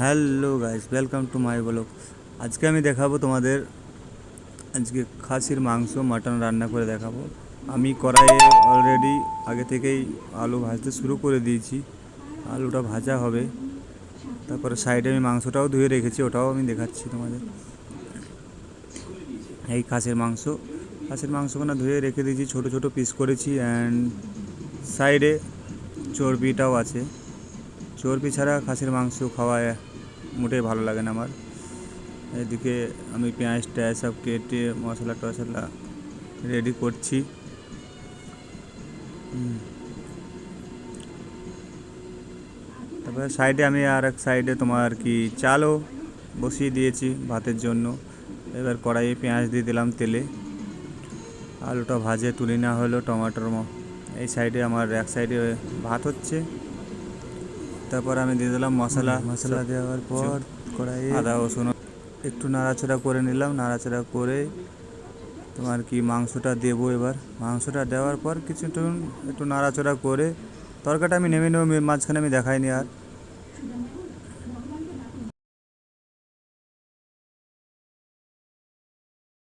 Hello guys welcome to my blog আজকে আমি দেখাবো তোমাদের, আজকে খাসির মাংস, মাটন রান্না করে দেখাবো। আমি কড়াইয়ে অলরেডি আগে থেকেই আলু ভাজতে শুরু করে দিয়েছি, আলুটা ভাজা হবে। তারপরে সাইডে আমি মাংসটাও ধুয়ে রেখেছি, ওটাও আমি দেখাচ্ছি তোমাদের। এই খাসির মাংস, খাসির মাংসখানা ধুয়ে রেখে দিয়েছি, ছোট ছোট পিস করেছি অ্যান্ড সাইডে চর্বিটাও আছে। চর্বি ছাড়া খাসির মাংস খাওয়ায় মোটেই ভালো লাগে না আমার। এদিকে আমি পেঁয়াজ ট্যাজ সব কেটে মশলা টশলা রেডি করছি। তারপরে সাইডে আমি আর এক সাইডে তোমার কি চালও বসিয়ে দিয়েছি ভাতের জন্য। এবার কড়াইয়ে পেঁয়াজ দিয়ে দিলাম তেলে। আলুটা ভাজে তুলি না হলো টমাটোর এই সাইডে আমার এক সাইডে ভাত হচ্ছে। তারপর আমি দিয়ে দিলাম মশলা। মশলা দেওয়ার পর কড়াইয়ে আদা রসুন একটু নাড়াচাড়া করে নিলাম। নাড়াচাড়া করে তোমার কি মাংসটা দেব এবার। মাংসটা দেওয়ার পর কিছুক্ষণ একটু নাড়াচাড়া করে তরকাটা আমি নেমে নেব মাঝখানে আমি দেখাইনি আর।